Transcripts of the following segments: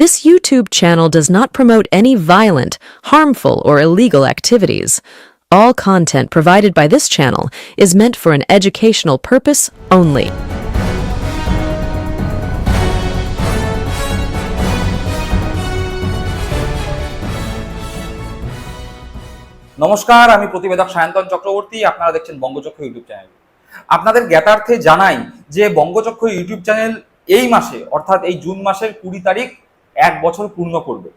This YouTube channel does not promote any violent, harmful, or illegal activities. All content provided by this channel is meant for an educational purpose only. নমস্কার আমি প্রতিবেদক সায়ন্তন চক্রবর্তী আপনারা দেখছেন বঙ্গচক্র YouTube channel আপনাদের জ্ঞাতার্থে জানাই যে বঙ্গচক্র YouTube channel এই মাসে অর্থাৎ এই জুন মাসের কুড়ি তারিখ এক বছর পূর্ণ করবে।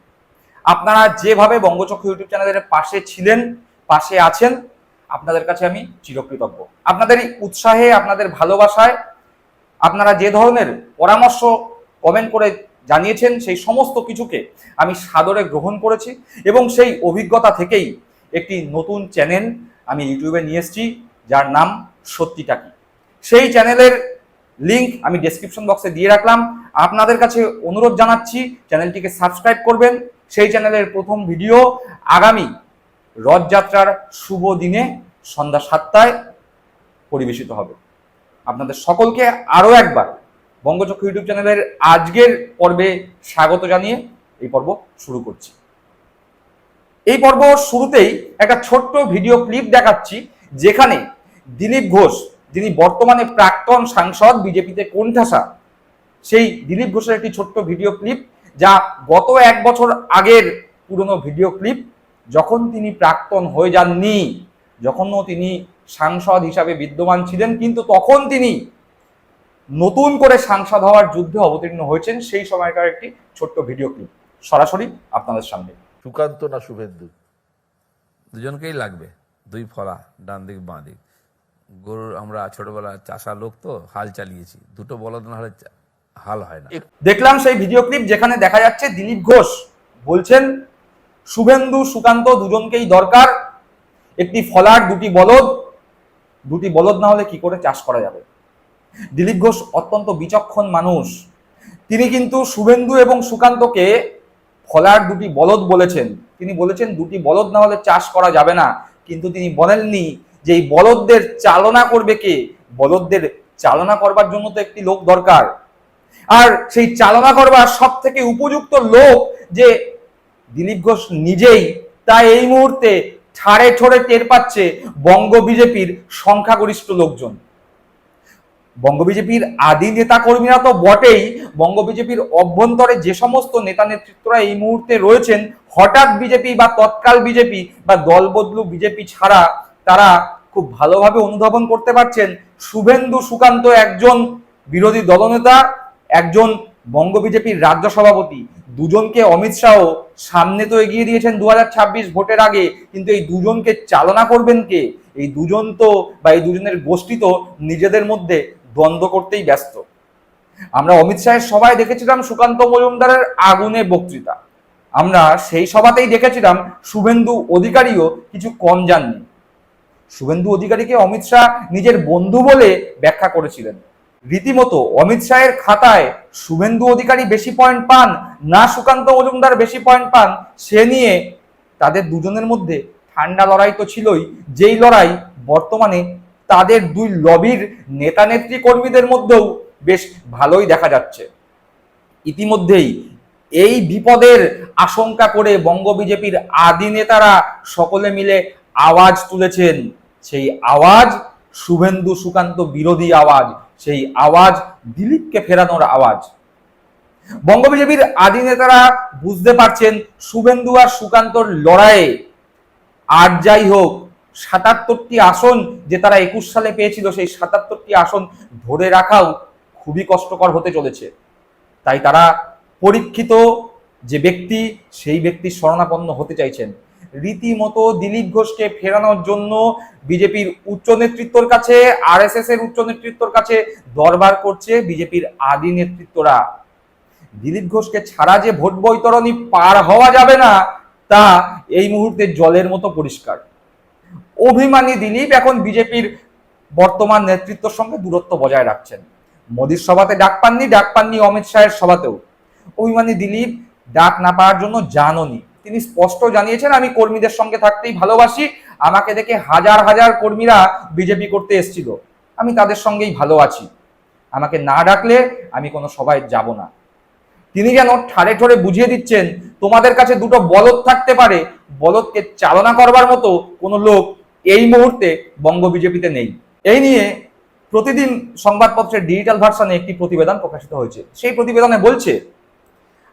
আপনারা যেভাবে বঙ্গচক্র ইউটিউব চ্যানেলের পাশে ছিলেন, পাশে আছেন, আপনাদের কাছে আমি চিরকৃতজ্ঞ। আপনাদের উৎসাহে, আপনাদের ভালোবাসায়, আপনারা যে ধরনের পরামর্শ কমেন্ট করে জানিয়েছেন, সেই সমস্ত কিছুকে আমি সাদরে গ্রহণ করেছি এবং সেই অভিজ্ঞতা থেকেই একটি নতুন চ্যানেল আমি ইউটিউবে নিয়ে এসেছি, যার নাম সত্যিটা কি? সেই চ্যানেলের লিংক আমি ডেসক্রিপশন বক্সে দিয়ে রাখলাম। আপনাদের কাছে অনুরোধ জানাচ্ছি, চ্যানেলটিকে সাবস্ক্রাইব করবেন। সেই চ্যানেলের প্রথম ভিডিও আগামী রথযাত্রার শুভ দিনে সন্ধ্যা সাতটায় পরিবেশিত হবে। আপনাদের সকলকে আরও একবার বঙ্গচক্র ইউটিউব চ্যানেলের আজকের পর্বে স্বাগত জানিয়ে এই পর্ব শুরু করছি। এই পর্ব শুরুতেই একটা ছোট্ট ভিডিও ক্লিপ দেখাচ্ছি, যেখানে দিলীপ ঘোষ যিনি বর্তমানে প্রাক্তন সাংসদ বিজেপিতে কোণঠাসা, সেই দিলীপ ঘোষের একটি ছোট্ট ভিডিও ক্লিপ যা গত এক বছর আগের পুরনো ভিডিও ক্লিপ, যখন তিনি প্রাক্তন হয়ে যাননি, যখনও তিনি সাংসদ হিসাবে বিদ্যমান ছিলেন, কিন্তু তখন তিনি নতুন করে সাংসদ হওয়ার যুদ্ধে অবতীর্ণ হয়েছেন, সেই সময়কার একটি ছোট্ট ভিডিও ক্লিপ। সরাসরি আপনাদের সামনে। সুকান্ত না শুভেন্দু? দুজনকেই লাগবে, দুই ফলা ডান দিক বাঁ দিক গরুর আমরা ছোটবেলা চাষা লোক তো, হাল চালিয়েছি। দুটো বলদ না হলে হাল হয় না। দেখলাম সেই ভিডিও ক্লিপ যেখানে দেখা যাচ্ছে দিলীপ ঘোষ বলছেন, শুভেন্দু, সুকান্ত দুজনকেই দরকার। একটি ফলার, দুটি বলদ। দুটি বলদ না হলে কি করে চাষ করা যাবে? দিলীপ ঘোষ অত্যন্ত বিচক্ষণ মানুষ। তিনি কিন্তু শুভেন্দু এবং সুকান্তকে ফলার দুটি বলদ বলেছেন। তিনি বলেছেন, দুটি বলদ না হলে চাষ করা যাবে না। কিন্তু তিনি বলেননি যে এই বলদদের চালনা করবে কে? বলদদের চালনা করবার জন্য তো একটি লোক দরকার। আর সেই চালনা করবার সব থেকে উপযুক্ত লোক যে দিলীপ ঘোষ নিজেই তা এই মুহূর্তে ঠাড়ে ঠোড়ে টের পাচ্ছে বঙ্গ বিজেপির সংখ্যাগরিষ্ঠ লোকজন। বঙ্গ বিজেপির আদি নেতা কর্মীরা তো বটেই বঙ্গ বিজেপির অভ্যন্তরে যে সমস্ত নেতা নেতৃত্বরা এই মুহূর্তে রয়েছেন, হঠাৎ বিজেপি বা তৎকাল বিজেপি বা দলবদলু বিজেপি ছাড়া তারা খুব ভালোভাবে অনুধাবন করতে পারছেন শুভেন্দু সুকান্ত, একজন বিরোধী দলনেতা, একজন বঙ্গ বিজেপির রাজ্য সভাপতি। দুজনকে অমিত শাহ সামনে তো এগিয়ে দিয়েছেন দু হাজার ছাব্বিশ ভোটের আগে, কিন্তু এই দুজনকে চালনা করবেন কে? এই দুজন তো বা এই দুজনের গোষ্ঠী তো নিজেদের মধ্যে দ্বন্দ্ব করতেই ব্যস্ত। আমরা অমিত শাহের সভায় দেখেছিলাম সুকান্ত মজুমদারের আগুনে বক্তৃতা। আমরা সেই সভাতেই দেখেছিলাম শুভেন্দু অধিকারীও কিছু কম যাননি শুভেন্দু অধিকারীকে অমিত শাহ নিজের বন্ধু বলে ব্যাখ্যা করেছিলেন। রীতিমতো অমিত শাহের খাতায় শুভেন্দু অধিকারী বেশি পয়েন্ট পান, না সুকান্ত মজুমদার বেশি পয়েন্ট পান, সে নিয়ে তাদের দুজনের মধ্যে ঠান্ডা লড়াই তো ছিলই। যেই লড়াই বর্তমানে তাদের দুই লবির নেতা নেত্রী কর্মীদের মধ্যেও বেশ ভালোই দেখা যাচ্ছে। ইতিমধ্যেই এই বিপদের আশঙ্কা করে বঙ্গ বিজেপির আদি নেতারা সকলে মিলে আওয়াজ তুলেছেন। সেই আওয়াজ, শুভেন্দু সুকান্ত বিরোধী আওয়াজ, সেই আওয়াজ দিলীপকে ফেরানোর আওয়াজ। বঙ্গ বিজেপির আদি নেতারা বুঝতে পারছেন শুভেন্দু আর সুকান্তর লড়াইয়ে। আর যাই হোক, সাতাত্তরটি আসন যে তারা একুশ সালে পেয়েছিল, সেই সাতাত্তরটি আসন ধরে রাখাও খুবই কষ্টকর হতে চলেছে। তাই তারা পরীক্ষিত যে ব্যক্তি, সেই ব্যক্তির শরণাপন্ন হতে চাইছেন। রীতিমতো দিলীপ ঘোষকে ফেরানোর জন্য বিজেপির উচ্চ নেতৃত্বর কাছে আরএসএস এর উচ্চ নেতৃত্বর কাছে দরবার করছে বিজেপির আদি নেতৃত্বরা। দিলীপ ঘোষকে ছাড়া যে ভোট বৈতরণী পার হওয়া যাবে না, তা এই মুহূর্তে জলের মতো পরিষ্কার। অভিমানী দিলীপ এখন বিজেপির বর্তমান নেতৃত্বের সঙ্গে দূরত্ব বজায় রাখছেন। মোদীর সভাতে ডাক পাননি ডাক পাননি অমিত শাহের সভাতেও। অভিমানী দিলীপ ডাক না পাওয়ার জন্য জাননি। তিনি স্পষ্ট জানিয়েছেন, আমি কর্মীদের সঙ্গে থাকতেই ভালোবাসি। আমাকে দেখে হাজার হাজার কর্মীরা বিজেপি করতে এসেছিল। আমি তাদের সঙ্গেই ভালো আছি। আমাকে না ডাকলে আমি কোনো সভায় যাব না। তিনি যেন ঠাড়ে ঠোরে বুঝিয়ে দিচ্ছেন, তোমাদের কাছে দুটো বলদ থাকতে পারে। বলদকে চালনা করবার মতো কোনো লোক এই মুহূর্তে বঙ্গ বিজেপিতে নেই। এই নিয়ে প্রতিদিন সংবাদপত্রের ডিজিটাল ভার্সনে একটি প্রতিবেদন প্রকাশিত হয়েছে। সেই প্রতিবেদনে বলছে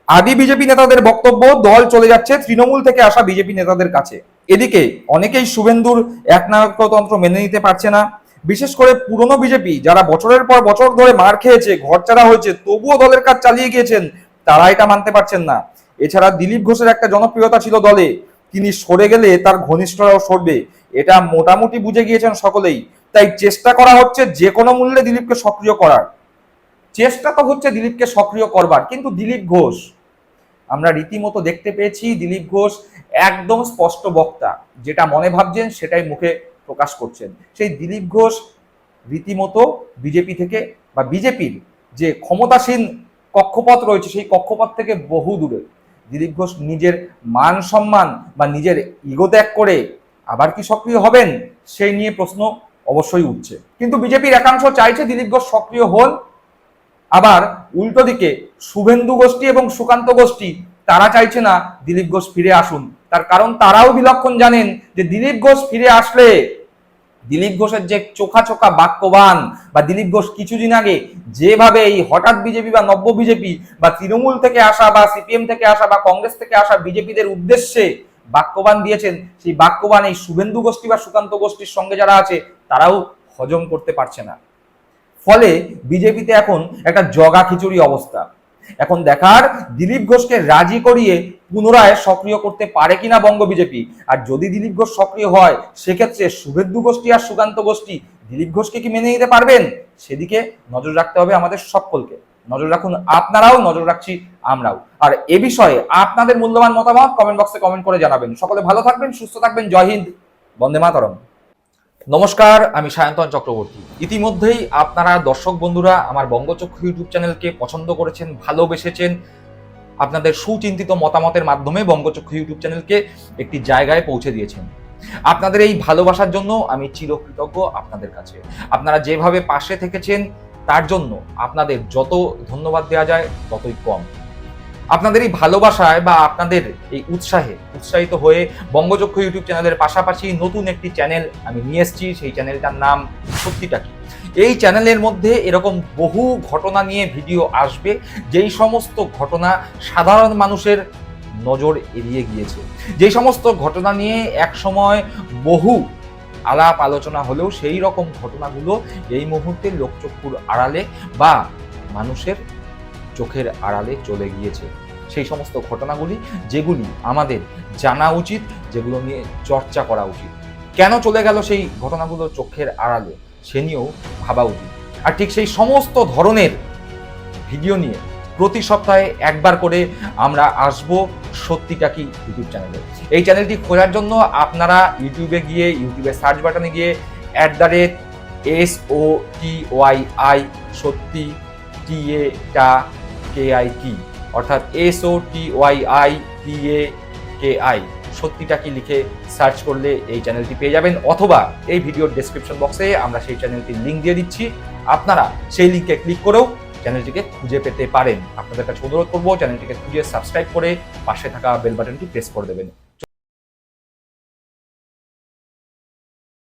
আদি বিজেপি নেতাদের বক্তব্য, দল চলে যাচ্ছে, তৃণমূল থেকে আসা বিজেপি নেতাদের কাছে। এদিকে অনেকেই শুভেন্দুর একনায়কতন্ত্র মেনে নিতে পারছে না। বিশেষ করে পুরনো বিজেপি, যারা বছরের পর বছর ধরে মার খেয়েছে ঘরচারা হয়েছে, তবুও দলের কাজ চালিয়ে গিয়েছেন, তারা এটা মানতে পারছেন না। এছাড়া দিলীপ ঘোষের একটা জনপ্রিয়তা ছিল দলে। তিনি সরে গেলে তার ঘনিষ্ঠরাও সরবে। এটা মোটামুটি বুঝে গিয়েছেন সকলেই। তাই চেষ্টা করা হচ্ছে যে কোনো মূল্যে দিলীপকে সক্রিয় করার। চেষ্টা তো হচ্ছে দিলীপকে সক্রিয় করবার, কিন্তু দিলীপ ঘোষ আমরা রীতিমতো দেখতে পেয়েছি দিলীপ ঘোষ একদম স্পষ্ট বক্তা। যেটা মনে ভাবছেন সেটাই মুখে প্রকাশ করছেন। সেই দিলীপ ঘোষ রীতিমতো বিজেপি থেকে বা বিজেপির যে ক্ষমতাসীন কক্ষপথ রয়েছে, সেই কক্ষপথ থেকে বহু দূরে। দিলীপ ঘোষ নিজের মান সম্মান বা নিজের ইগো ত্যাগ করে আবার কি সক্রিয় হবেন, সেই নিয়ে প্রশ্ন অবশ্যই উঠছে। কিন্তু বিজেপির একাংশ চাইছে দিলীপ ঘোষ সক্রিয় হন। আবার উল্টো দিকে শুভেন্দু গোষ্ঠী এবং সুকান্ত গোষ্ঠী, তারা চাইছে না দিলীপ ঘোষ ফিরে আসুন। তার কারণ তারাও বিলক্ষণ জানেন যে দিলীপ ঘোষ ফিরে আসলে দিলীপ ঘোষের যে চোখা চোখা বাক্যবান বা দিলীপ ঘোষ কিছুদিন আগে যেভাবে এই হঠাৎ বিজেপি বা নব্য বিজেপি বা তৃণমূল থেকে আসা বা সিপিএম থেকে আসা বা কংগ্রেস থেকে আসা বিজেপিদের উদ্দেশ্যে বাক্যবান দিয়েছেন, সেই বাক্যবান এই শুভেন্দু গোষ্ঠী বা সুকান্ত গোষ্ঠীর সঙ্গে যারা আছে, তারাও হজম করতে পারছে না। ফলে বিজেপিতে এখন একটা জগা খিচুড়ি অবস্থা। এখন দেখার দিলীপ ঘোষকে রাজি করিয়ে পুনরায় সক্রিয় করতে পারে কিনা বঙ্গ বিজেপি? আর যদি দিলীপ ঘোষ সক্রিয় হয়, সেক্ষেত্রে শুভেন্দু গোষ্ঠী আর সুকান্ত গোষ্ঠী দিলীপ ঘোষকে কি মেনে নিতে পারবেন? সেদিকে নজর রাখতে হবে আমাদের সকলকে। নজর রাখুন আপনারাও, নজর রাখছি আমরাও। আর এ বিষয়ে আপনাদের মূল্যবান মতামত কমেন্ট বক্সে কমেন্ট করে জানাবেন। সকলে ভালো থাকবেন, সুস্থ থাকবেন। জয় হিন্দ। বন্দে মাতরম। নমস্কার, আমি সায়ন্তন চক্রবর্তী। ইতিমধ্যেই আপনারা দর্শক বন্ধুরা আমার বঙ্গচক্ষু ইউটিউব চ্যানেলকে পছন্দ করেছেন, ভালোবেসেছেন, আপনাদের সুচিন্তিত মতামতের মাধ্যমে বঙ্গচক্ষু ইউটিউব চ্যানেলকে একটি জায়গায় পৌঁছে দিয়েছেন। আপনাদের এই ভালোবাসার জন্য আমি চিরকৃতজ্ঞ আপনাদের কাছে। আপনারা যেভাবে পাশে থেকেছেন, তার জন্য আপনাদের যত ধন্যবাদ দেওয়া যায়, ততই কম। আপনাদের এই ভালোবাসায় বা আপনাদের এই উৎসাহে উৎসাহিত হয়ে বঙ্গচক্ষু ইউটিউব চ্যানেলের পাশাপাশি নতুন একটি চ্যানেল আমি নিয়ে এসেছি, সেই চ্যানেলটার নাম সত্যিটা কি? এই চ্যানেলের মধ্যে এরকম বহু ঘটনা নিয়ে ভিডিও আসবে, যেই সমস্ত ঘটনা সাধারণ মানুষের নজর এড়িয়ে গিয়েছে। যেই সমস্ত ঘটনা নিয়ে একসময় বহু আলাপ আলোচনা হলেও সেই রকম ঘটনাগুলো এই মুহূর্তে লোকচক্ষুর আড়ালে বা মানুষের চোখের আড়ালে চলে গিয়েছে। সেই সমস্ত ঘটনাগুলি, যেগুলি আমাদের জানা উচিত, যেগুলো নিয়ে চর্চা করা উচিত। কেন চলে গেল সেই ঘটনাগুলো চোখের আড়ালে? সে নিয়েও ভাবা উচিত। আর ঠিক সেই সমস্ত ধরনের ভিডিও নিয়ে প্রতি সপ্তাহে একবার করে আমরা আসব সত্যিটা কি ইউটিউব চ্যানেলে। এই চ্যানেলটি খোঁজার জন্য আপনারা ইউটিউবে গিয়ে, ইউটিউবে সার্চ বাটনে গিয়ে at the rate S O T Y I সত্যি টি এ টা কে আই কি অর্থাৎ S O T Y I T A K I সত্যিটা কি লিখে সার্চ করলে এই চ্যানেলটি পেয়ে যাবেন, অথবা এই ভিডিওর ডেসক্রিপশন বক্সে আমরা সেই চ্যানেলটির লিঙ্ক দিয়ে দিচ্ছি। আপনারা সেই লিঙ্কে ক্লিক করেও চ্যানেলটিকে খুঁজে পেতে পারেন। আপনাদের কাছে অনুরোধ করব চ্যানেলটিকে খুঁজে সাবস্ক্রাইব করে পাশে থাকা বেল বাটনটি প্রেস করে দেবেন।